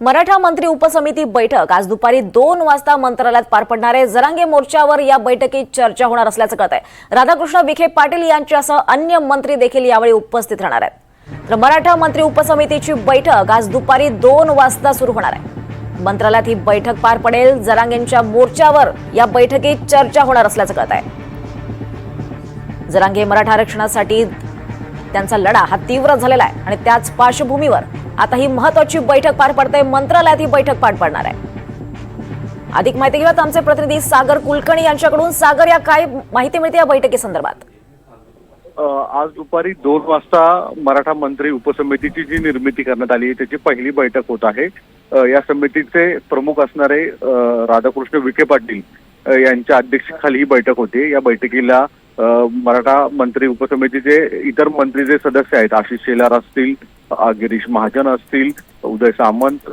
मराठा मंत्री उपसमिती बैठक. आज दुपारी दोन वाजता मंत्रालयात पार पडणार आहे जरांगे मोर्चावर या बैठकीत चर्चा होणार असल्याचं कळत आहे राधाकृष्ण विखे पाटील यांच्यासह अन्य मंत्री देखील यावेळी उपस्थित राहणार आहेत. तर मराठा मंत्री उपसमितीची बैठक आज दुपारी दोन वाजता सुरू होणार आहे. मंत्रालयात ही बैठक पार पडेल. जरांगेंच्या मोर्चावर या बैठकीत चर्चा होणार असल्याचं कळत आहे जरांगे मराठा आरक्षणासाठी त्यांचा लढा हा तीव्र झालेला आहे आणि त्याच पार्श्वभूमीवर आता ही महत्वाची बैठक पार पडते मंत्रालयात ही बैठक पार पडणार आहे. अधिक माहिती घेऊयात आमचे प्रतिनिधी सागर कुलकर्णी यांच्याकडून. सागर या काय माहिती मिळते या बैठकीसंदर्भात संदर्भात? आज दुपारी दोन वाजता मराठा मंत्री उपसमितीची जी निर्मिती करण्यात आली आहे त्याची पहिली बैठक होत आहे. या समितीचे प्रमुख असणारे राधाकृष्ण विखे पाटील यांच्या अध्यक्षतेखाली ही बैठक होती. या बैठकीला मराठा मंत्री उपसमितीचे इतर मंत्री जे सदस्य आहेत आशिष शेलार असतील गिरीश महाजन असतील उदय सामंत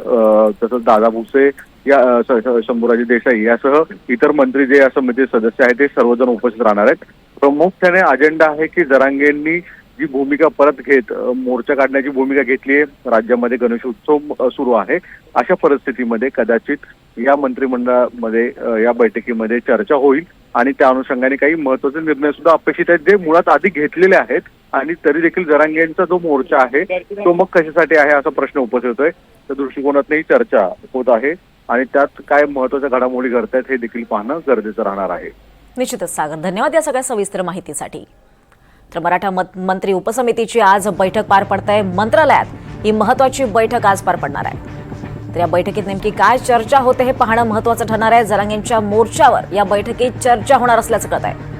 तसंच दादा भुसे या शंभूराजे देसाई यासह इतर मंत्री जे या समितीचे सदस्य आहेत ते सर्वजण उपस्थित राहणार आहेत. प्रामुख्याने अजेंडा आहे की जरांगेंनी जी भूमिका परत घेत मोर्चा काढण्याची भूमिका घेतली आहे राज्यामध्ये गणेश उत्सव सुरू आहे. अशा परिस्थितीमध्ये कदाचित या मंत्रिमंडळामध्ये या बैठकीमध्ये चर्चा होईल आणि त्या अनुषंगाने काही महत्त्वाचे निर्णय सुद्धा अपेक्षित आहेत जे मुळात आधी घेतलेले आहेत आणि तरी देखील जरांगेंचा जो मोर्चा आहे तो मग कशासाठी आहे असा प्रश्न उपस्थित होतोय त्या दृष्टिकोनातही चर्चा होत आहे आणि त्यात काय महत्त्वाच्या घडामोडी घडतायत हे देखील पाहणं गरजेचं राहणार आहे. निश्चितच सागर. धन्यवाद या सगळ्या सविस्तर माहितीसाठी. तर मराठा मंत्री उपसमितीची आज बैठक पार पडत आहे मंत्रालयात ही महत्वाची बैठक आज पार पडणार आहे. तर या बैठकीत नेमकी काय चर्चा होते हे पाहणं महत्वाचं ठरणार आहे. जरांगेंच्या मोर्चावर या बैठकीत चर्चा होणार असल्याचं कळत आहे